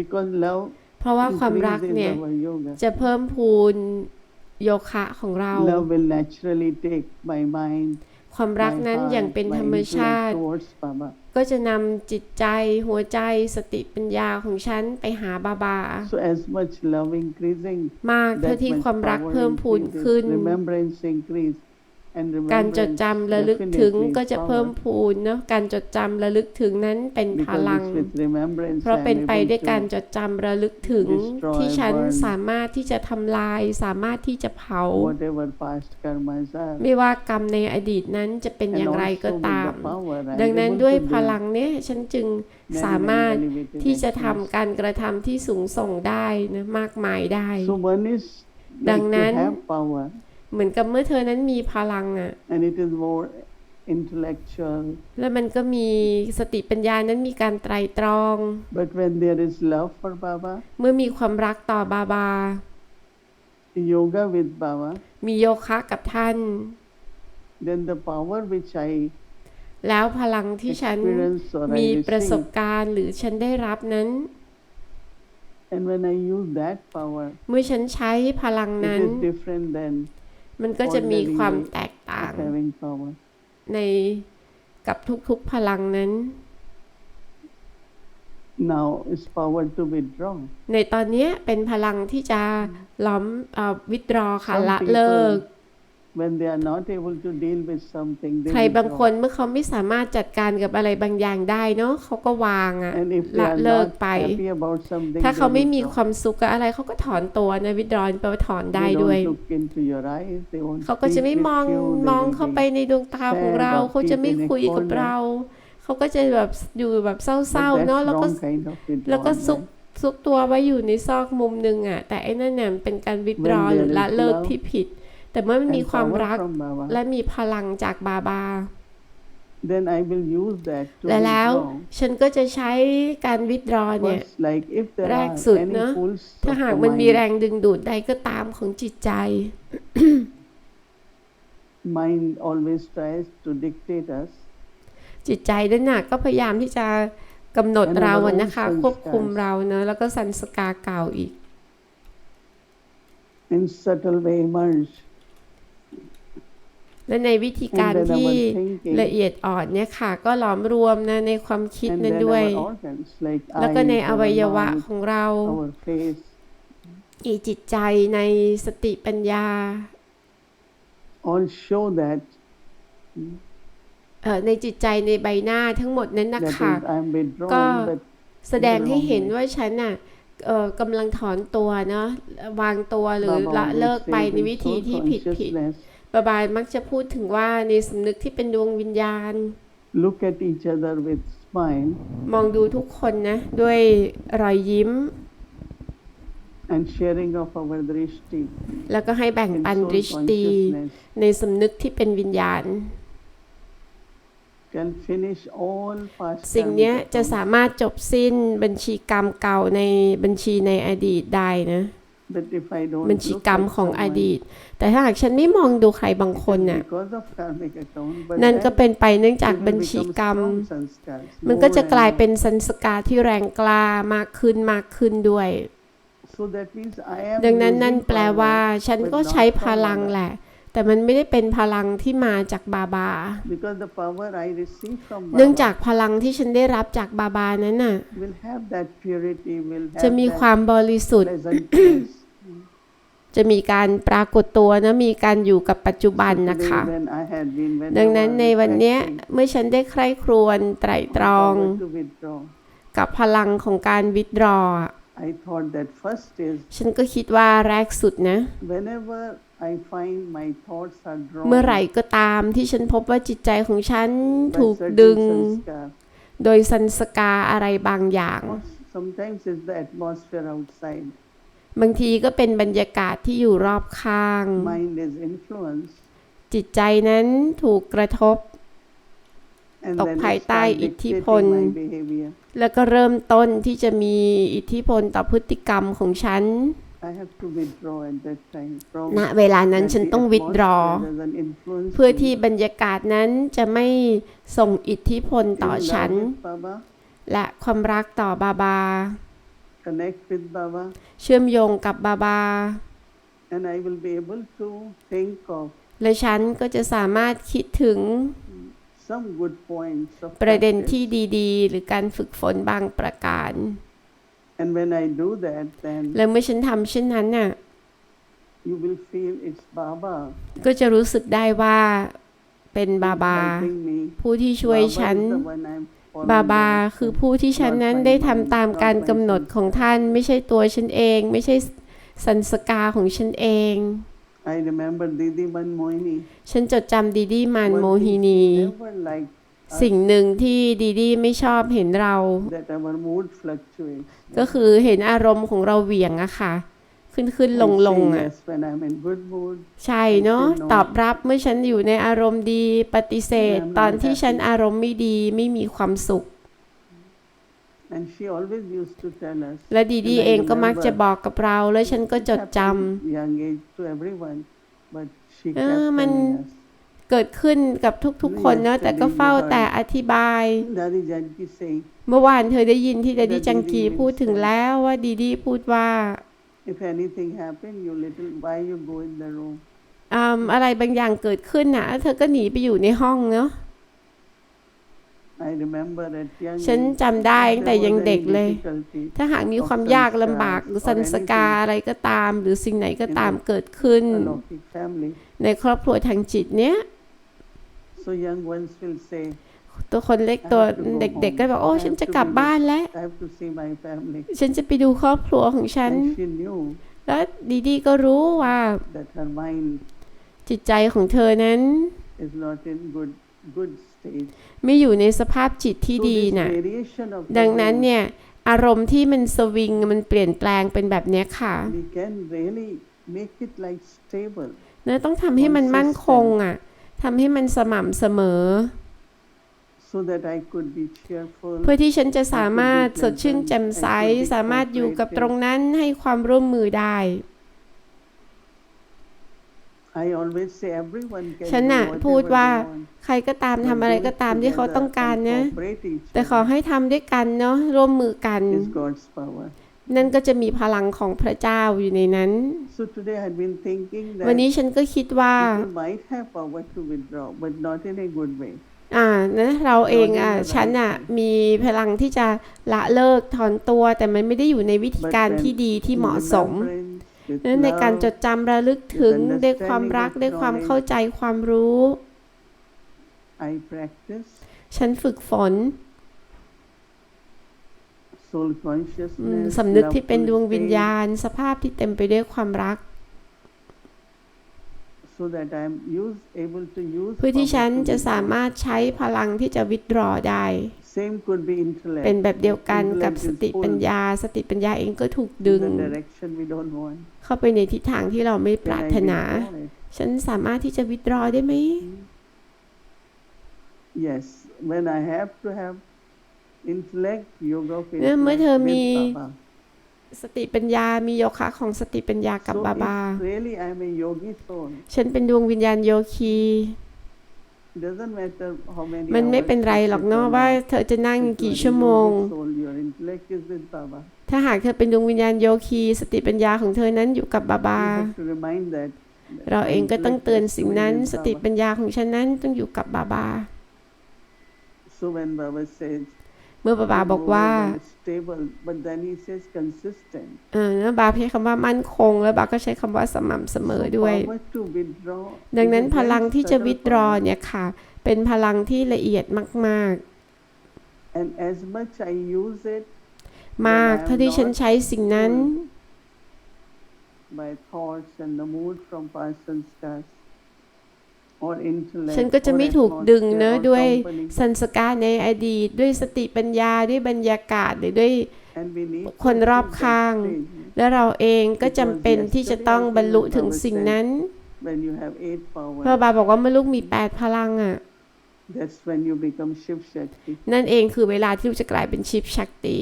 because love เพราะว่าความรัก increases เนี่ย our yoga. จะเพิ่มพูนโยคะของเรา Love will naturally take my mind, ความรัก my นั้น heart, อย่างเป็น my ธรรม intellect ชาติ towards Baba. ก็จะนำจิตใจหัวใจสติปัญญาของฉันไปหาบาบา So as much love increasing, มากเท่า that ที่ much ความรัก power เพิ่มพูน increases, ขึ้น remembrance increase, and การจด remembrance จำระลึกถึง definitely ก็ is จะเพิ่ม power. พูนเนาะการจดจำระลึกถึงนั้นเป็นพ Because ลัง it's with remembrance เพราะ I เป็น am ไป able ด้วยการ to จดจำระลึกถึง destroy, ที่ฉัน burn สามารถที่จะทำลาย สามารถที่จะเผา whatever past karmas are. ไม่ว่ากรรมในอดีตนั้นจะเป็น And อย่างไร also ก็ with ตาม the power, I ดัง am นั้น able ด้วย to พ do ลังเนี้ยฉันจึง many, สามารถ many elevated ที่จะ actions. ทำการกระทำที่สูงส่งได้นะมากมายได้ So one is ดัง like นั้น to have power, เหมือนกับเมื่อเธอนั้นมีพลังอะ and it is more intellectual. แล้วมันก็มีสติปัญญานั้นมีการไตรตรอง But when there is love for Baba, เมื่อมีความรักต่อบาบา yoga with Baba, มีโยคะกับท่าน then the power which I แล้วพลังที่ฉัน experience or มี I ประสบ receive, การณ์หรือฉันได้รับนั้น and when I use that power, เมื่อฉันใช้พลัง it นั้น is different than มันก็จะมีความแตกต่าง having power. ในกับทุกๆพลังนั้น Now is power to withdraw. ในตอนเนี้ยเป็นพลังที่จะล้อมวิตรอค่ะ Some ละเลิก ใครบางคน withdraw. เมื่อเขาไม่สามารถจัดการกับอะไรบางอย่างได้เนาะเขาก็วางอะ And if they ละ are เลิก not ไป happy about something, ถ้า they เขาไม่มี withdraw. ความสุขกับอะไรเขาก็ถอนตัวนะวิตรอนแปลว่าถอนได้ They ด้วย don't look into your eyes, they won't เขาก็จะ speak ไม่ with มอง you, they มอง will เข้า be ไปในดวงตาของเรา sad or เขาจะไม่ keep in a คุยกับ corner. เรา เขาก็จะแบบอยู่แบบเศ But ร้าๆเนาะ that's แล้วก็ wrong kind of แล้วก็ withdrawal, ซุก right? ซุกตัวไว้อยู่ในซอกมุมหนึ่งอะแต่ไอ้นั่นเนี่ยมันเป็นการวิตรอ When หรือ there ละ is เลิก love ที่ผิด แต่เมื่อมันมี And ความ power รัก from Baba, และมีพลังจากบาบา then I will use that to และแล้ว withdraw. ฉันก็จะใช้การวิตรอเนี่ย First, like if there แรก are สุด any เนอะ pulls ถ้า of หาก the มันมี mind, แรงดึงดูดใดก็ตามของจิตใจ mind always tries to dictate us. จิตใจนั่นน่ะก็พยายามที่จะกำหนด And our เราอะ own นะคะ sense ควบคุม scars เราเนอะแล้วก็สันสกาเก่าอีก in subtle way emerge. และในวิธีการ And then ที่ our thinking ละเอียดอ่อนเนี่ยค่ะ ก็หลอมรวมนะในความคิด and นั้น then ด้วย our organs like แล้วก็ใน eyes, อ our วัยวะ mouth, ของเรา our face, อีจิตใจในสติปัญญา all show that เอ่อในจิตใจในใบหน้าทั้งหมดนั้นนะ that คะ is I'm withdrawing, Ka- but แสดงให้เห็นว่าฉันน่ะเอ่อกำลังถอนตัวเนาะวางตัวหรือ Baba ละ always เลิกไป says ใน in วิธี soul ที่ผิดผิด consciousness, บาบายมักจะพูดถึงว่าในสำนึกที่เป็นดวงวิญญาณ look at each other with smile มองดูทุกคนนะ ด้วยรอยยิ้ม and sharing of our drishti แล้วก็ให้แบ่ง in ปัน soul ดริชตี consciousness ในสำนึกที่เป็นวิญญาณ can finish all past สิ่งเนี้ย karmic จะ accounts. สามารถจบสิ้นบัญชีกรรมเก่าในบัญชีในอดีตได้นะ But if I don't บัญชี look กรรม at ของอ someone, ดีต แต่ถ้าหากฉันไม่มองดูใครบางคน it is น่ะ because of karmic account, but นั่นก็ then เป็นไปเนื่องจาก it will บัญชี become กรรม strong sanskars, มันก็จะ more กลาย and เป็นสันสกาที่แรงกล้ามากขึ้นมากขึ้นด้วย more. So that means I am ดังนั้น using นั่นแปลว่า power ฉันก็ but not ใช้พ from ลัง Baba. แหละ แต่มันไม่ได้เป็นพลังที่มาจากบาบา because the power I receive from เนื่อง Baba จากพลังที่ฉันได้รับจากบาบานั้นน่ะ will have that purity, will จะ have มี that ความบริสุทธิ์ pleasantness. จะมีการปรากฏตัวนะ มีการอยู่กับปัจจุบัน So นะ today คะ when I had been, when ดัง I นั้น was ในวันเนี้ย reflecting เมื่อฉันได้ใคร่ครวญไตรตรอง power to withdraw, กับพลังของการวิตรอ I thought that first is ฉันก็คิดว่าแรกสุดนะ whenever I find my thoughts are drawn เมื่อไหร่ก็ตามที่ฉันพบว่าจิตใจของฉัน by ถูก certain ดึง sanskar, โดยสันสกาอะไรบางอย่าง or sometimes it's the atmosphere outside. บางทีก็เป็นบรรยากาศที่อยู่รอบข้าง Mind is influenced, จิตใจนั้นถูกกระทบ and ตก then ภาย it ใต้ starts อิทธิพล dictating my behavior. แล้วก็เริ่มต้นที่จะมีอิทธิพลต่อพฤติกรรมของฉัน I have to withdraw at that time from ณเวลานั้น that ฉัน the ต้องวิดรอ atmosphere doesn't influence เพื่อ me. ที่บรรยากาศนั้นจะไม่ส่งอิทธิพลต่อ In love ฉัน with Baba, และความรักต่อบาบา connect with Baba, เชื่อมโยงกับบาบา and I will be able to think of และฉันก็จะสามารถคิดถึง some good points of ประเด็น practice. ที่ดี ๆ หรือการฝึกฝนบางประการ And when I do that, then และเมื่อฉันทำเช่นนั้นน่ะ you will feel it's Baba ก็จะรู้สึกได้ว่าเป็นบาบา helping me. ผู้ที่ช่วย Baba ฉัน is the one I'm following บาบา direction. คือผู้ที่ฉันนั้นได้ทำตามการกำหนดของท่าน ไม่ใช่ตัวฉันเอง ไม่ใช่สันสกาของฉันเอง I remember Didi Manmohini. ฉันจดจำดีดีมัน One โม thing ฮิ she นี never liked สิ่งหนึ่งที่ดีดีไม่ชอบเห็นเรา that our mood fluctuates. ก็คือเห็นอารมณ์ของเราเหวี่ยงอะค่ะ ขึ้นขึ้น I ลงลง say อะ yes when I'm in good mood. ใช่เนาะ I say no ตอบรับเมื่อฉันอยู่ในอารมณ์ดีปฏิเสธ I'm not ตอนที่ happy ฉันอารมณ์ไม่ดีไม่มีความสุข And she always used to tell us. และดีดี and I เองก็มักจะ remember บอกกับเรา แล้วฉันก็ it จดจ happened young age to everyone, but she เอ kept อมัน telling us. ำ เกิดขึ้นกับทุกๆ คนเนาะแต่ก็เฝ้าแต่อธิบาย Daddy Janki saying, เมื่อวานเธอได้ยินที่ดดี Daddy จังกี Janki พูดถึง said แล้วว่าดีดีพูดว่า if anything happened, you little, why you go in the room? อืมอะไรบางอย่างเกิดขึ้นน่ะเธอก็หนีไปอยู่ในห้องเนาะ I remember at young ฉัน age, จำได้ตั้งแต่ there ยัง were เด็ก any เลย difficulty. ถ้าหากมี of ความ some ยากลำบาก scars หรือ or สันสกา anything อะไรก็ตาม หรือสิ่งไหนก็ตามเกิดขึ้น Alokik family. ในครอบครัวทางจิตเนี้ย So young ones will say, ตัวคนเล็กตัวเด็กๆก็บอกโอ้ฉันจะกลับบ้านแล้ว I have to see my family. ฉันจะไปดูครอบครัวของฉัน And she knew แล้วดีดีก็รู้ว่า that her mind จิตใจของเธอนั้น is not in good good state. ไม่อยู่ในสภาพจิตที่ So ดี this น่ะ variation of the ดังนั้น mood, เนี่ย อารมณ์ที่มันสวิงมันเปลี่ยนแปลงเป็นแบบเนี้ยค่ะ we can really make it like stable นะต้องทำให้มันมั่นคงอะ ทำให้มันสม่ำเสมอ so that I could be cheerful. เพื่อที่ฉันจะสามารถสดชื่นแจ่มใส สามารถอยู่กับตรงนั้นให้ความร่วมมือได้ I always say everyone can ฉัน do น่ะ whatever พูด they ว่า want, ใครก็ตาม but ทำอะไร do it ก็ตามที่เขา together ต้องการ and นะ cooperate each แต่ขอ other ให้ทำด้วยกันเนาะร่วมมือกัน is God's power. นั่นก็จะมีพลังของพระเจ้าอยู่ในนั้น So today I've been thinking วัน that นี้ฉันก็คิดว่า people might have power to withdraw, but not in a good way. อ่านะเราเองอะเราเนี่ยฉันอะมีพลังที่จะละเลิกถอนตัว แต่มันไม่ได้อยู่ในวิธีการที่ดีที่เหมาะสม Remembrance, with นั้นในการจ love, ดจำระลึกถึง with ด้วยความรัก understanding of ด้วยความ knowledge เข้าใจความรู้ I practice ฉันฝึกฝน soul อืม consciousness, สำนึกที่เป็น loveful ดวงวิญ state, ญาณ สภาพที่เต็มไปด้วยความรัก so that I'm use, able to use เพื่อที่ power ฉัน to จะ withdraw. สามารถใช้พลังที่จะวิตรอได้ Same could be intellect. เป็นแบบเดียวกันกับ Intellect ส is ติปัญ pulled ญา สติปัญญาเองก็ถูก in ดึง the direction we don't want. เข้าไปในทิศทางที่เราไม่ป Can รา I ถนา withdraw it? ฉันสามารถที่จะวิตรอได้ไหม Yes, when I have to have intellect, yoga of เนี่ยเมื่อ intellect เธอ with มี Baba. สติปัญญา มีโยคะของสติปัญญากับ So บาบา if really I'm a yogi soul, ฉันเป็นดวงวิญญาณโยคี doesn't matter how many มันไม่ hours เป็นไร you หรอก sit เนาะ or ว่า not. เธอจะนั่ง If กี่ you are a ชั่วโมง yogi soul, your intellect is with Baba. ถ้าหากเธอเป็นดวงวิญญาณโยคี สติปัญญาของเธอนั้นอยู่กับบาบา We have to remind that. that เรา my เองก็ต้อง intellect เตือน has to สิ่ง be นั้น with สติ Baba. ปัญญาของฉันนั้นต้องอยู่กับบาบา So when Baba says, เมื่อบาบาบอกว่า "Oh, it's stable, but then he says consistent. เออแล้วบาใช้คำว่ามั่นคง แล้วบาก็ใช้คำว่าสม่ำเสมอ So ด้วย power to withdraw ดัง is นั้น a พ very ลังที่จะ subtle วิตรอ power. เนี่ยค่ะ เป็นพลังที่ละเอียดมาก And as much I use it ๆมากเท่าที่ฉันใช้สิ่งนั้น by thoughts and the mood from past sanskars or intellect ฉันก็จะ or ไม่ถูกดึง atmosphere เนอะ or ด้วย company. สันสการในอดีต ด้วยสติปัญญาด้วยบรรยากาศหรือด้วย And we need คน to รอบ achieve that ข้าง stage. และเราเองก็จำเป็นที่จะต้องบรรลุถึงสิ่งนั้น When you have eight พระ power, บาบอกว่าเมื่อลูกมี8พลังอะ that's when you become Shiv Shakti. นั่นเองคือเวลาที่ลูกจะกลายเป็นชิปชักตี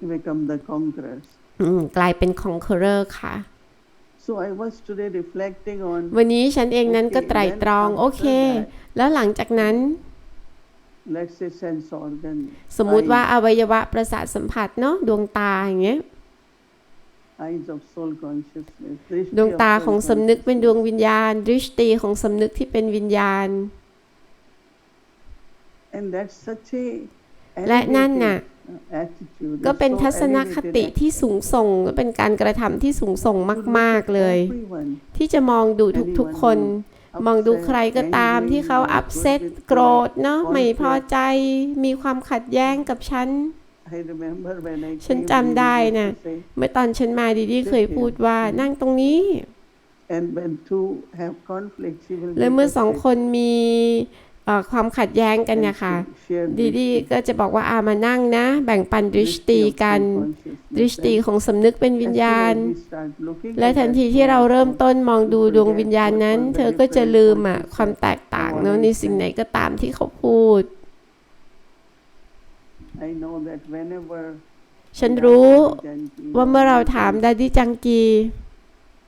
You become the conquerors. อืมกลายเป็นคองเคอร์ค่ะ วันนี้ฉันเองนั้นก็ไตร่ตรอง โอเค แล้วหลังจากนั้น let's say sense organ, สมมุติว่าอวัยวะประสาทสัมผัสเนาะดวงตาอย่างเงี้ย eyes of soul consciousness, drishti ดวง of ตา soul ของสำนึกเป็นดวง consciousness. วิญญาณดริชตีของสำนึกที่เป็นวิญญาณ And that's such a และนั่นน่ะ elevated, uh, attitude. ก็ It's เป็น so ทัศนค elevated ติ attitude ที่สูงส่งก็เป็นการกระทำที่สูงส่ง to look มาก at ๆเลย everyone ที่จะมองดูทุกๆคน มองดูใครก็ตามที่เขาอับเซตโกรธเนาะไม่พอใจมีความขัดแย้งกับฉัน I remember when I ฉัน came, จำได้ Lily used น่ะ to say, เมื่อตอนฉันมาดีดีเคยพูดว่านั่งตรงนี้ and when two have conflict, she will แล้ว make เมื่อ us สอง say, คนมีเอ่อ ความขัดแย้งกัน and เนี่ยค่ะ she shared ดี this ดี with ก็จะบอกว่าอามานั่งนะ แบ่งปันดริช drishti ตี of กัน self-consciousness. ดริชตี And ของสำนึกเป็นวิญ as soon ญาณ as we start looking และ at ทัน that ทีที่เรา soul, เริ่มต้นมองดูดวง forget วิญญาณ what นั้น all the เธอก็จะ different ลืมอะ voices ความ said. แตกต่าง What เนาะ I ในสิ่ง said. ไหนก็ตามที่เขาพูด I know that whenever ฉัน we ask รู้ Lady Janki ว่าเมื่อเราถาม that ดาดิจังกี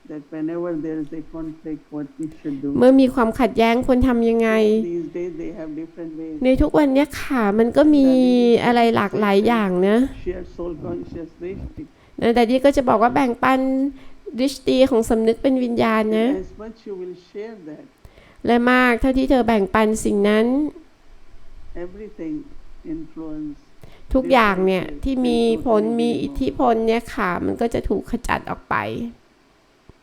whenever there is a conflict, what we should do. เมื่อมีความขัดแย้งควรทำยังไง These days they have different ways. ในทุกวันเนี้ยค่ะมันก็มีอะไรหลากหลายอย่างนะ Share soul conscious drishti. นะแต่ดีก็จะบอกว่าแบ่งปันดริชตีของสำนึกเป็นวิญญาณนะ As much you will share that, และมากเท่าที่เธอแบ่งปันสิ่งนั้น everything influence ทุกอย่างเนี่ยที่มีผลมีอิทธิพลเนี่ยค่ะ มันก็จะถูกขจัดออกไป and that is why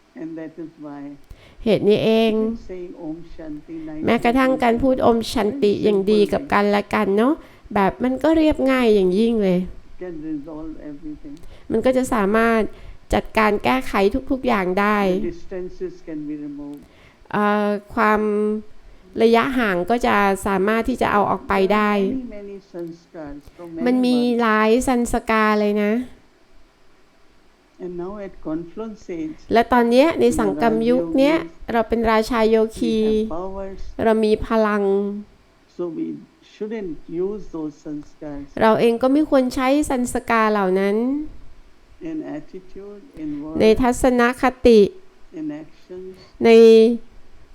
เหตุนี้เอง even saying Om Shanti แม้กระทั่งการพูดอมชันติอย่างดีกับกันและกันเนาะแบบมันก็เรียบง่ายอย่างยิ่งเลย can resolve everything. มันก็จะสามารถจัดการแก้ไขทุก ๆอย่างได้ The distances can be removed. เอ่อความระยะห่างก็จะสามารถที่จะเอาออกไปได้ Many, many sanskars from มัน many มี births. หลายสันสกาเลยนะ And now at confluence age, และตอนเนี้ยในสังกรรมยุคเนี้ยเราเป็นราชาโยคี we have powers, เรามีพลัง so we shouldn't use those sanskars เราเองก็ไม่ควรใช้สันสกาเหล่านั้น in attitude, in ใน words, ทัศนคติ in actions, ใน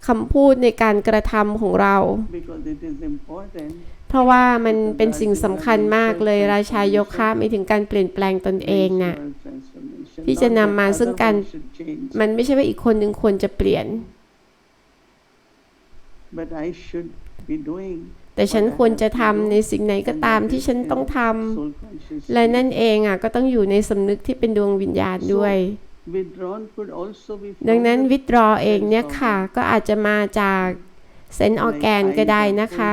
คำพูดในการกระทำของเรา because it is important เพราะว่ามันเป็นสิ่งสำคัญมากเลยราชาโยคะไม่ถึงการเปลี่ยนแปลงตนเองน่ะ spiritual transformation. ที่จะ Not นำ that มาซึ่ง other การ one should change, มันไม่ใช่ว่าอีกคนหนึ่งควรจะเปลี่ยน but I should be doing แต่ฉันควรจะทำในสิ่งไหนก็ตามที่ฉันต้องท soul ำ conscious. และนั่นเองอะก็ต้องอยู่ในสำนึกที่เป็นดวงวิญญาณด้วย Withdrawn could also be ดัง from นั้น the วิตรอเองเนี่ยค่ะ ก็อาจจะมาจากเซนต์ออ like แกน eyes ก็ได้ are นะคะ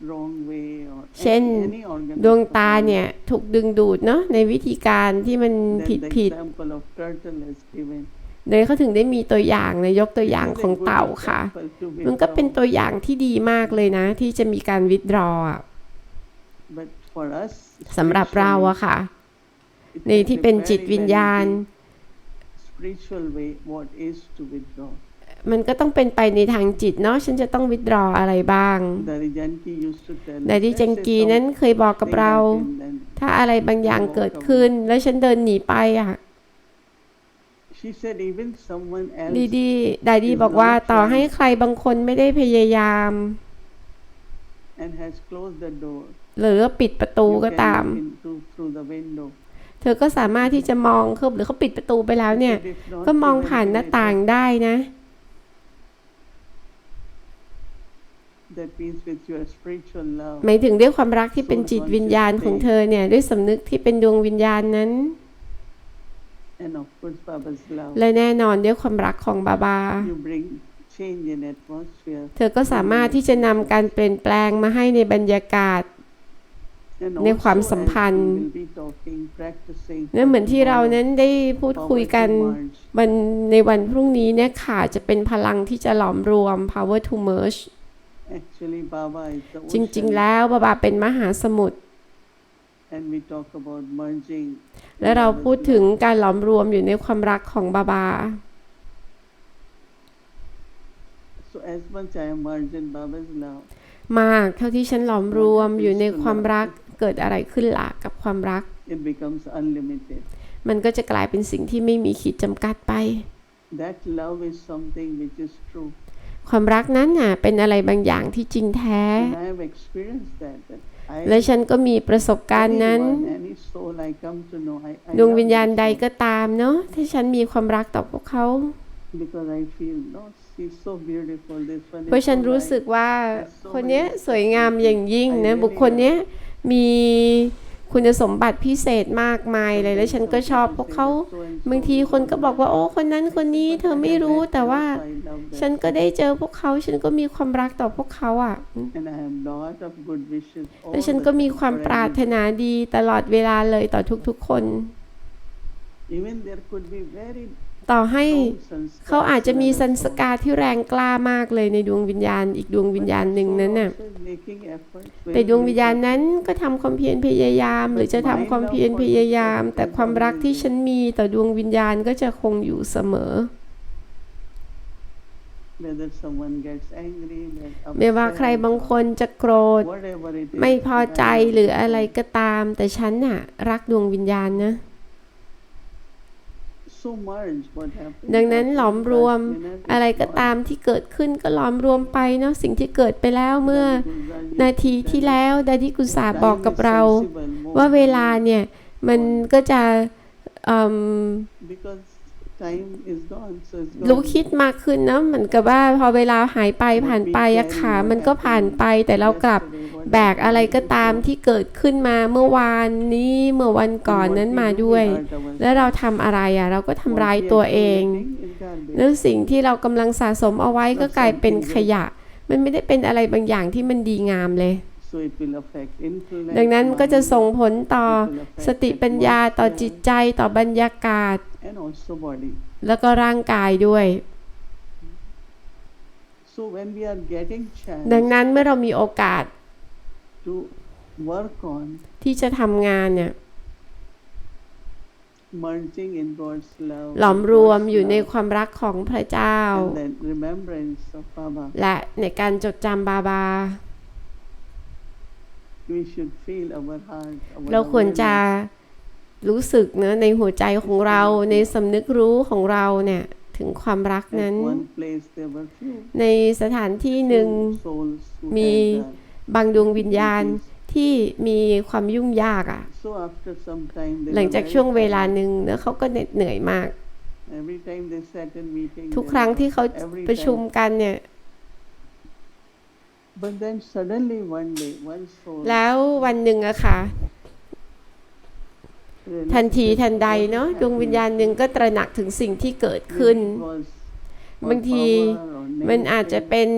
pulled in a wrong way or เช่น any- any organ ดวง of the ตา body. เนี่ย ถูกดึงดูดเนาะในวิธีการที่มัน Then ผิด the ผิด example of turtle is given. เลยเขาถึงได้มีตัวอย่างเลยยกตัวอย่าง This is a ของ good เต่าค่ะ example to มันก็เป็น withdraw. ตัวอย่างที่ดีมากเลยนะ ที่จะมีการวิตรออะ But for us, สำหรับเราอะค่ะ it ใน has ที่ a เป็นจิต very, วิญ very ญาณ deep spiritual way what is to withdraw. มันก็ต้องเป็นไปในทางจิตเนาะฉันจะต้องวิตรออะไรบ้าง Dari Janki used to tell นายดิ let's จัง say กีนั้นเคยบอกกับ something เรา happened and ถ้าอะไรบางอย่างเกิดขึ้น แล้วฉันเดินหนีไปอะ She said even someone ดี else ดีดาดีบอกว่าต่อให้ใครบางคนไม่ได้พยายาม and has closed the door. หรือว่าปิดประตู you ก็ can ตาม look into through the window. เธอก็สามารถที่จะมองคือหรือเขาปิดประตูไปแล้วเนี่ย But if not, ก็มอง even ผ่านหน้า later, ต่างได้นะ That means with your spiritual love หมายถึงด้วยความรักที่เป็นจิตวิญญาณของเธอเนี่ย ด้วยสำนึกที่เป็นดวงวิญญาณนั้น and of course Baba's love. และแน่นอนด้วยความรักของบาบา You bring change in atmosphere. เธอก็สามารถที่จะนำการเปลี่ยนแปลงมาให้ในบรรยากาศ And ในความ also สัม as พันธ์ we will be talking, practicing นั่นเหมือนที่เรา tomorrow, นั้นได้พูด power คุยกัน to merge. วันในวันพรุ่งนี้เนี่ยค่ะจะเป็นพลังที่จะหลอมรวม power to merge จริงๆ ocean, แล้วบาบาเป็นมหาสมุทร and we talk about merging. และเรา Baba's พูดถึง love. การหลอมรวมอยู่ในความรักของบาบา So as much I am merged in Baba's love, มากเท่าที่ฉันหลอมรวมอยู่ในความรักเกิดอะไรขึ้นล่ะกับความรัก it becomes unlimited. มันก็จะกลายเป็นสิ่งที่ไม่มีขีดจำกัดไป That love is something which is true. ความรักนั้นน่ะเป็นอะไรบางอย่างที่จริงแท้ And I have experienced that. that I, และฉันก็มีประสบการณ์นั้น anyone, any soul I come to know, I, I ดวง love วิญญาณ that ใด soul ก็ตามเนาะที่ฉันมีความรักต่อพวกเขา because I feel, no, she's so beautiful. This one เพราะ is ฉัน so รู้ nice. สึกว่าคนเนี้ยสวยงามอย่างยิ่งนะบุคคลเนี้ยมี คุณสมบัติพิเศษมากมายเลยแล้วฉันก็ชอบพวกเขาบางทีคนก็บอกว่า โอ้คนนั้นคนนี้เธอไม่รู้แต่ว่า ฉันก็ได้เจอพวกเขา ฉันก็มีความรักต่อพวกเขาอะและฉันก็มีความปรารถนาดีตลอดเวลาเลยต่อทุกๆคน Even there could be very ต่อให้ strong sanskars เขาอาจจะมี in our สันส soul. กาที่แรงกล้ามากเลยในดวงวิญญาณ อีกดวงวิญญาณหนึ่งนั้นน่ะ Soul also is making efforts, แต่ very ดวงวิญญาณ great นั้นก็ทำความเพียรพยายาม หรือจะทำความเพียรพยายาม แต่ความรักที่ฉันมีต่อดวงวิญญาณก็จะคงอยู่เสมอ efforts. Whether someone gets angry, get ไม่ว่า upset, ใครบางคนจะโกรธ whatever it is, ไม่พอ but I ใจ love หรือ the อะไร soul. ก็ตาม แต่ฉันน่ะ รักดวงวิญญาณนะ So merge what happens ดังนั้น after หลอมรวม last minute is อะไรก็ gone. ตามที่เกิดขึ้นก็หลอมรวมไปเนาะสิ่งที่เกิดไปแล้วเมื่อ Daddy Gulzar นาที used to ที่ tell แล้วดาดิกุสา us, บอก time กับ is เรา sensible, ว่า more เว than ลาเนี่ย มันก็จะ เอิ่ม because time is gone, so it's รู้ gone. คิดมากขึ้นเนอะเหมือนกับว่าพอเวลาหายไปผ่านไปอะค่ะมันก็ผ่านไปแต่เรากลับ Yesterday, what แบก happened อะไรก็ is ตาม gone. ที่เกิดขึ้นมาเมื่อวานนี้เมื่อวันก่อน And what นั้น we มา do, we ด้วย hurt ourselves. แล้วเราทำอะไรอะเราก็ทำ What ร้าย we are ตัวเอง creating is garbage. แล้วสิ่งที่เรากำลังสะสมเอาไว้ก็กลายเป็นขยะ มันไม่ได้เป็นอะไรบางอย่างที่มันดีงามเลย So it will affect intellect, ดังนั้นก็จะ mind, ส่งผลต่อ it will affect สติปัญญาต่อจิต atmosphere, ใจต่อบรรยากาศ and also body. แล้วก็ร่างกายด้วย So when we are getting chance ดังนั้นเมื่อเรามีโอกาส to work on ที่จะทำงานเนี่ย merging in God's love, หลอม in รวม God's อยู่ใน love, ความรักของพระเจ้า and then remembrance of Baba, และในการจดจำบาบา we should feel our heart, our เราควรจะ awareness รู้สึกเนะในหัวใจของเราในสำนึกรู้ของเราเนี่ยถึงความรัก At นั้น one place there were few ในสถานที่หนึ่ง few souls who มี had, uh, บางดวงวิญญาณ difficulties. ที่มีความยุ่งยากอะ่ะ So after some time they หลัง were จาก very ช่วงเวลา tired. หนึ่งเนะเขาก็เหน็ดเหนื่อยมาก Every time they sat in meeting ทุก they ครั้ง were- ที่เขา every ประชุม time. กันเนี่ย But then suddenly one day one soul แล้ววันหนึ่งอะค่ะ realized ทันที that ทันใด what is เนาะดวงวิญญาณ happening หนึ่งก็ตระหนักถึงสิ่งที่เกิดขึ้น Maybe it was บางที for power or มันอาจจะ name เป็น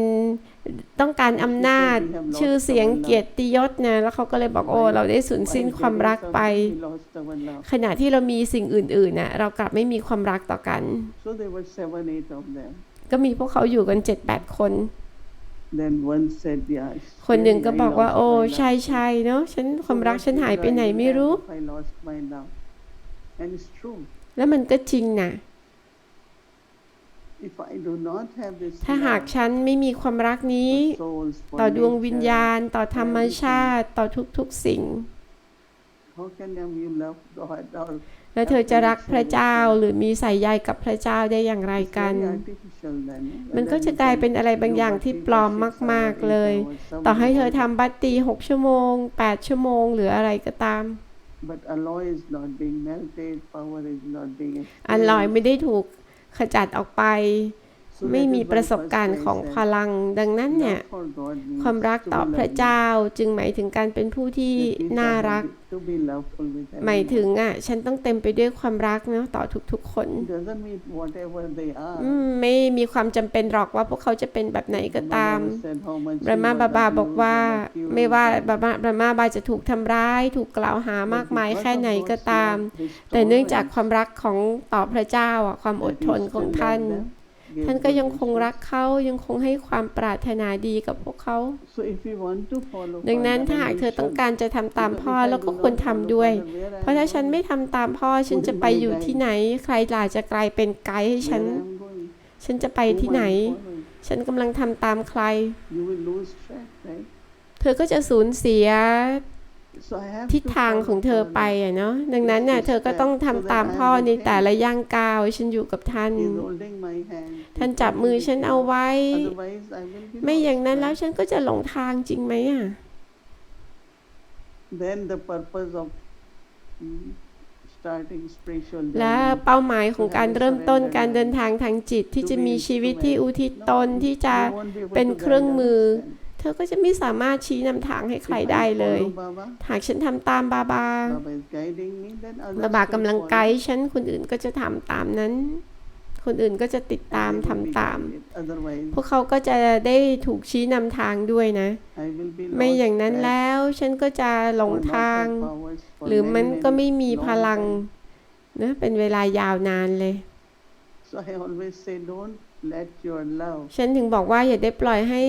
ต้องการอำนาจชื่อเสียงเกียรติยศนะแล้วเขาก็เลยบอกโอ้เราได้สูญ fame. สิ้น While ความรัก getting ไป something, we lost our love. ขณะที่เรามีสิ่งอื่นๆน่ะเรากลับไม่มีความรักต่อกัน So there were seven, eight of them. ก็มีพวกเขาอยู่กันเจ็ดแปดคน Then one said, yeah. it's คนหนึ่ง really ก็ I บอกว่า lost โอ้ my love. ใช่ใช่เนาะฉัน So ความรัก what ฉัน will หายไป I ไหนไม่ have รู้ if I lost my love? And it's true. แล้วมันก็จริงนะ If I do not have this ถ้าหาก love ฉันไม่มีความรักนี้ for souls, for ต่อดวงวิญญา nature, ณต่อธรรมชาติ ต่อทุกๆสิ่ง how can you love God or แล้วเธอจะรักพระเจ้าหรือมีใส่ใยกับพระเจ้าได้อย่างไร it's กัน very artificial then, eh? มัน Whether ก็จะ you กลาย can เป็นอะไรบาง do อย่าง bhakti ที่ for ปลอม six มาก hours, ๆเลย eight hours, ต่อให้เธอ somehow, ทำบัตตีหกชั่วโมงแปดชั่วโมงหรืออะไรก็ตาม But alloy is not being melted, power is not being อันลอย experienced. ไม่ได้ถูกขจัดออกไป So ไม่มีประสบการณ์ของพลัง ดังนั้นเนี่ย ความรักต่อพระเจ้าจึงหมายถึงการเป็นผู้ที่น่ารัก หมายถึงอะ ฉันต้องเต็มไปด้วยความรักเนาะต่อทุกๆ คนมไม่มีความจำเป็นหรอกว่าพวกเขาจะเป็นแบบไหนก็ตามบรามาบาบาบอกว่า ไม่ว่าบาบาบรามาบาจะถูกทำร้าย ถูกกล่าวหามากมายแค่ไหนก็ตาม แต่เนื่องจากความรักของต่อพระเจ้าอะความอดทนของท่าน ท่านก็ยังคง good รัก wishes. เขายังคงให้ความปรารถนาดีกับพวกเขา So if we want to follow ดังนั้น Father, ถ้าหาก then เธ we อต้อง should. การจะทำตาม Because พ่อ if I แล้วก็ do ควร not ทำ follow ด้วย Father, where I เพราะถ้า am ฉัน going? ไม่ทำตามพ่อฉันจะไปอยู่ที่ไหน ใครล่ะจะกลายเป็นไกด์ให้ฉัน Where I am going? ฉันจะไป Whom ที่ไหน I am following? ฉันกำลังทำตามใคร You will lose track, right? เธอก็จะสูญเสีย So I have ทิศ to ทาง follow ของเธอ her ไปอะเนาะดังนั้นน่ะเธอก็ต้องทำตามพ่อในแต่ละย่างก้าวฉันอยู่กับท่าน He's holding my hand. ท่านจับมือฉันเอาไว้ Otherwise, I will be ไม่อย่างนั้น lost, แล้ว right? ฉันก็จะหลงทางจริงไหมอะ Then the purpose of mm, starting spiritual และ journey เป้าหมายของการเริ่มต้นการเดินทางทางจิตที่จะมีชีวิตที่อุทิศตนที่จะ you won't be able เป็น to เครื่อง guide มือ others then. เธอก็จะไม่สามารถชี้นำทางให้ใคร If I ได้เลย follow Baba, หากฉันทำตามบาบา Baba is guiding me, then others บาบา will กำลัง follow. ไกด์ฉันคนอื่นก็จะทำตามนั้น คนอื่นก็จะติด And ตาม they will ทำ be ตาม guided. Otherwise, พวกเขาก็จะได้ถูกชี้นำทางด้วยนะ I will be ไม่ lost อย่างนั้น back แล้วฉันก็จะหลง or not ทาง have powers for หรือ many, มันก็ many ไม่มีพ long ลัง time. นะเป็นเวลายาวนานเลย So I always say, don't let your love ฉันถึงบอกว่าอย่าได้ปล่อยให้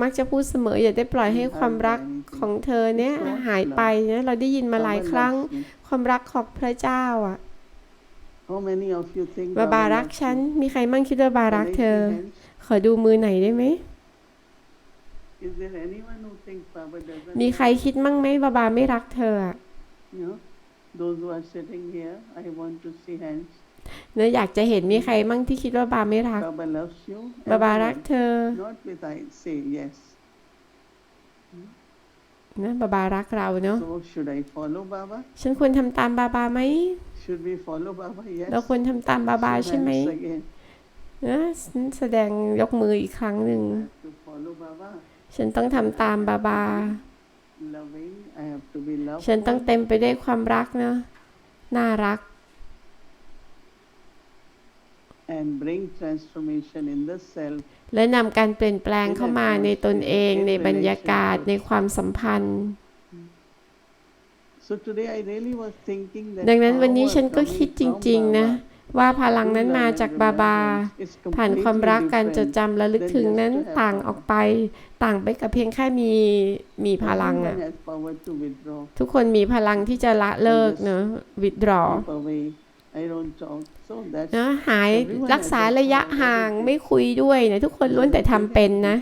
มักจะพูดเสมออย่าได้ปล่อยให้ความรักของเธอเนี้ยหายไปนะเราได้ยินมาหลาย Baba ครั้ง loves me. ความรักของพระเจ้าอะ How many of you think บาบา Baba รัก loves ฉัน you? มีใครมั่งคิดว่าบารัก Raise เธอ your hands. ขอดูมือไหนอยได้ไหม Is there anyone who thinks Baba doesn't มีใคร love คิดมั่งไหมบาบาไม่รักเธออะ you? know? Those who are sitting here, I want to see hands. เนะอยากจะเห็นมีใครมั่งที่คิดว่าบาไม่รัก Baba loves you. บาบารัก everyone. เธอ Not with I say yes. นะบาบารักเราเนาะ So should I follow Baba? ฉันควรทำตามบาบาไหม Should we follow Baba? Yes. เราควรทำตามบาบา So ใช่ไหม hands again. นะฉันแสดงยกมืออีกครั้งหนึ่ง I have to follow Baba. ฉันต้องทำตามบาบา Loving. I have to be ฉันต้อง loved. เต็มไปด้วยความรักเนาะ น่ารัก And bring transformation in the self. และนำการเปลี่ยนแปลงเข้ามาในตนเองในบรรยากาศในความสัมพันธ์ So today I really was thinking that ดังนั้นวันนี้ power ฉันก็ coming คิดจ from ริง ๆ นะ Baba ว่าพลังนั้นมาจากบาบา is ผ่านความ completely รักการจด different จำและลึกถึงนั้น than just to have ต่างออกไป ต่างไปกับเพียงแค่มีมีพลัง Everyone อะ has power to withdraw, ทุกคนมีพลังที่จะละเลิกเนอะ withdraw keep away. I don't talk. So that's นะหายรักษาระยะห่างไม่คุยด้วยนะทุกคนล้วนแต่ทำเป็นนะ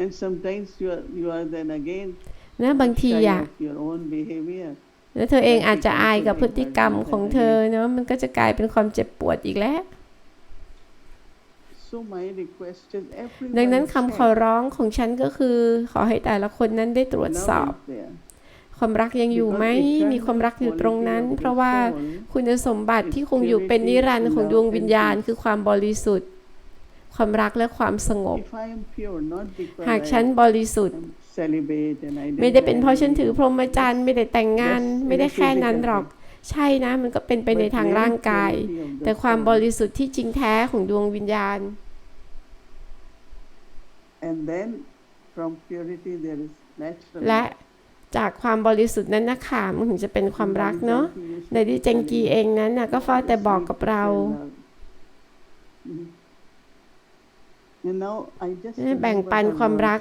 and sometimes you are you are then again นะบางที shy อะ of your own behavior. แล้วเธอเองอาจจะอายกับพฤติกรรมของเธอเนาะมันก็จะกลายเป็นความเจ็บปวดอีกแล้ว So my request is ดังนั้น everyone คำขอ check. ร้องของฉันก็คือ ขอให้แต่ละคนนั้นได้ตรวจ Love สอบ is there. ความรักยังอยู่ไหม Because มีความรักอยู่ตรงนั้น eternal เพราะว่า quality of the คุณสมบัติที่คงอยู่เป็นนิรันดร์ของดวงวิญญาณ คือความบริสุทธิ์ ความรักและความสง soul. บ If I am pure, not because หาก I ฉันบริสุทธิ์ am celibate and I ไม่ได้เป็นเพราะฉันถือพรหมจรรย์ไม่ได้แต่งงาน Yes, ไม่ได้แค่นั้น physical หรอก ใช่นะ มันก็เป็นไป But ในทาง real ร่างกาย purity of the แต่ความ soul. บริสุทธิ์ที่จริงแท้ของดวงวิญญาณ And then from purity there is natural และ love. จากความบริสุทธิ์นั้นนะคะมันถึงจะเป็นความรักเนาะในที่เจงกีเองนั้นนะก็เฝ้าแต่บอกกับเราแบ่งปันความรัก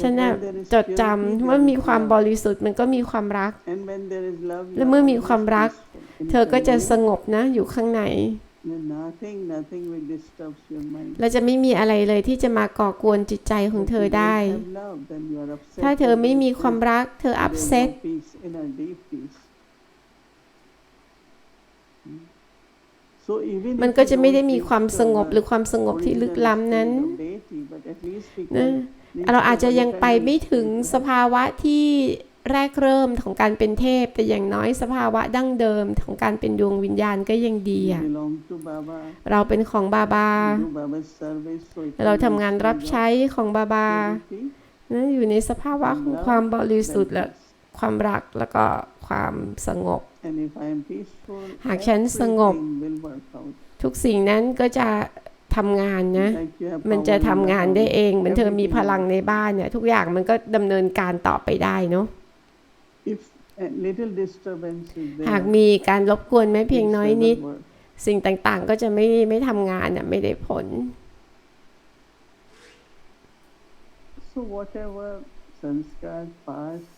ฉันน่ะจดจำ purity, ว่ามีความบริสุทธิ์มันก็มีความรัก และเมื่อมีความรัก เธอก็จะสงบนะอยู่ข้างใน And Nothing, nothing will disturb your mind. และจะไม่มีอะไรเลยที่จะมาก่อกวนจิตใจของ If เธอ you ได้ don't have love, then you are upset ถ้าเธอ with ไม่มี yourself. ความรัก เธออับ There is เซ็ต no peace, inner deep peace. Hmm. So even มัน if ก็ you จะไม่ได้ don't มี reach ความสงบ the หรือความสงบที่ลึก original ล้ำนั้น state of deity, but at least we นะ can reach เราอาจ the จะยังไปไม่ independent ถึง state, สภาวะที่ แรกเริ่มของการเป็นเทพ แต่อย่างน้อยสภาวะดั้งเดิมของการเป็นดวงวิญญาณก็ยังดี We อะ belong to Baba. เราเป็นของบาบา We do Baba's service, so it เรา will ทำงานรับใช้ของบาบา purity, นะอยู่ในสภาวะของความบริสุทธิ์และ then peace. ความรักแล้วก็ความสงบ And if I am peaceful, หากฉันสงบ everything will work out. ทุกสิ่งนั้นก็จะทำงานนะ Like you have มันจะ power in ทำ the งานได้ house. เอง เหมือนเธอมี Everything พลังในบ้านเนี่ย ทุกอย่างมันก็ดำเนินการต่อไปได้เนาะ หากมีการรบกวนแม้เพียง things น้อย doesn't นิด work. สิ่งต่างๆ ก็จะไม่ไม่ทำงานน่ะไม่ได้ผล So whatever sanskar past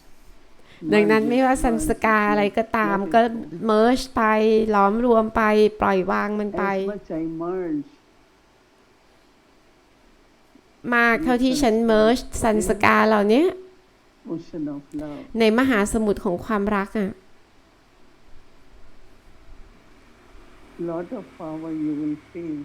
ดังนั้นไม่ว่าสันสกาอะไรก็ตามก็เมิร์ชไปหลอมรวมไป ปล่อยวางมันไป as much I merge มากเท่าที่ฉันเมิร์ชสันสกาเหล่านี้ ocean of love. ในมหาสมุทรของความรักอะ Lot of power you will feel.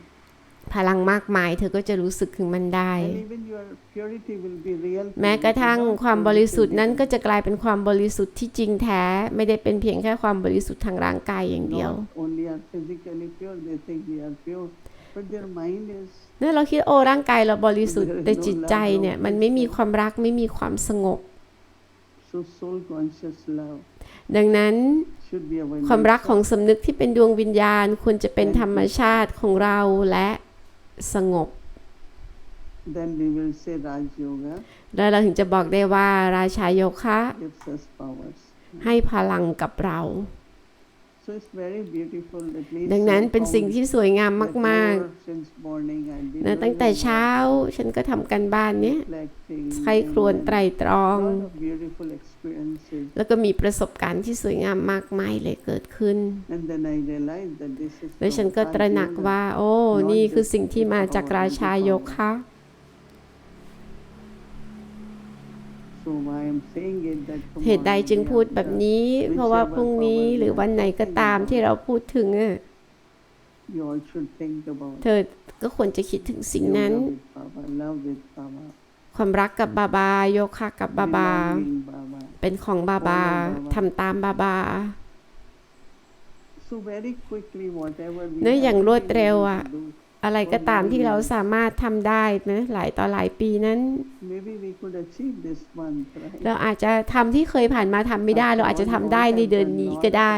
พลังมากมาย เธอก็จะรู้สึกถึงมันได้ And even your purity will be real. แม้กระทั่งความบริสุทธิ์นั้นก็จะกลายเป็นความบริสุทธิ์ที่จริงแท้ ไม่ได้เป็นเพียงแค่ความบริสุทธิ์ทางร่างกายอย่างเดียว Not only are physically pure, they think they are pure, but their mind is เนี่ยเราคิดโอ้ร่างกายเราบริสุทธิ์แต่จิตใจเนี่ย มันไม่มีความรักไม่มีความสงบ so soul conscious love ดังนั้น should be our ความรัก nature. ของสำนึกที่เป็นดวงวิญญาณควรจะเป็นธรรมชาติของเราและสงบ Then we will say Raj Yoga แล้วเราถึงจะบอกได้ว่าราชาโยคะ gives us powers. ให้พลังกับเรา ดังนั้น I เป็นสิ่ง found ที่สวยงาม that มาก more since morning I've been ๆนะตั้งแต่ doing เช้าฉันก็ทำกันบ้านเนี้ย reflecting ใครครวญ and ไตรตรอง lot of beautiful experiences. แล้วก็มีประสบการณ์ที่สวยงามมากมายเลยเกิดขึ้น And then I realized that this is แล้ว from ฉันก็ Raj ตระหนัก Yoga. ว่า โอ้ นี่คือสิ่งที่มาจากราชาโยคะ So I am saying it that เหตุใดจึงพูดแบบนี้ เพราะว่าพรุ่งนี้หรือวันไหนก็ตามที่เราพูดถึงอะ you all should think about เธอก็ควรจะคิดถึงสิ่ง yoga นั้น with Baba, love with Baba, ความรักกับบาบา โยคะกับบาบา belonging Baba. เป็นของบาบาทำตามบาบา So very quickly whatever we เนื้อะ have อย่างรวด been เร็ว able อะ to do, อะไรก็ตามที่เราสามารถทำได้นะหลายต่อหลายปีนั้น เราอาจจะทำที่เคยผ่านมาทำไม่ได้ เราอาจจะทำได้ในเดือนนี้ก็ได้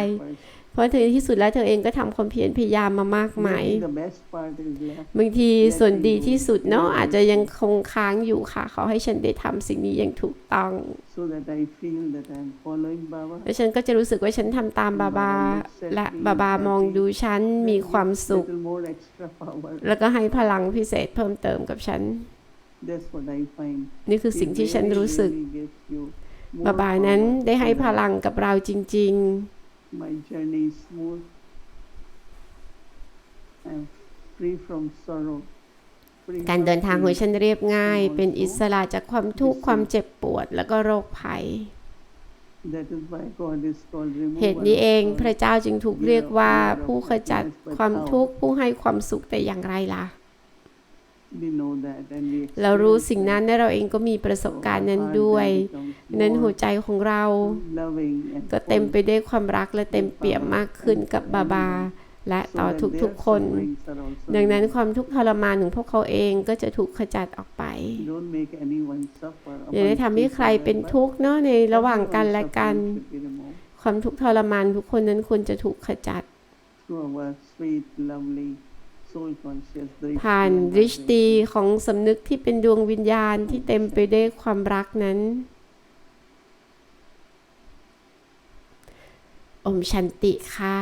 เพราะถึงที่สุดแล้วเธอเองก็ทำความเพียรพยายามมามากมาย Maybe the best part is left. บางทีส่วนดีที่สุดเนาะอาจจะยังคงค้างอยู่ค่ะ ขอให้ฉันได้ทำสิ่งนี้อย่างถูกต้อง so that I feel that I am following Baba. แล้วฉันก็จะรู้สึกว่าฉันทำตามบาบา และบาบามองดูฉันมีความสุข Little more extra power. แล้วก็ให้พลังพิเศษเพิ่มเติมกับฉัน That's what I find. นี่คือสิ่งที่ฉัน It รู้สึก really gives you more บาบานั้น power ได้ให้ so พ that ลังกับเราจริง My journey is smooth. I'm free from sorrow. free ๆการ from เดินทางของ pain. ฉันเรียบง่าย เป็นอิสระจากความทุกข์ความเจ็บปวดแล้วก็โรคภัย That is why God is called remover เหตุนี้เอง of พระ sorrow. เจ้าจึงถูกเรียกว่าผู้ขจัดความทุกข์ผู้ให้ความสุขแต่อย่างไรล่ะ We know that and we เรารู้ experience สิ่งนั้นและเราเองก็มีประสบการณ์นั้นด้วย นั้นหัวใจของเรา loving and ก็เต็มไปด้วยความรักและเต็มเปี่ยมมากขึ้นกับบาบา และต่อทุกๆคน ดังนั้นความทุกข์ทรมานของพวกเขาเองก็จะถูกขจัดออกไป Don't make anyone suffer. อย่าได้ทำให้ใครเป็นทุกข์เนาะในระหว่างกันและกัน ความทุกข์ทรมานทุกคนนั้นควรจะถูกขจัด Through our sweet, lovely, soul conscious ผ่านริชตีของสำนึกที่เป็นดวงวิญญาณที่เต็มไปด้วยความรักนั้น อมชันติค่ะ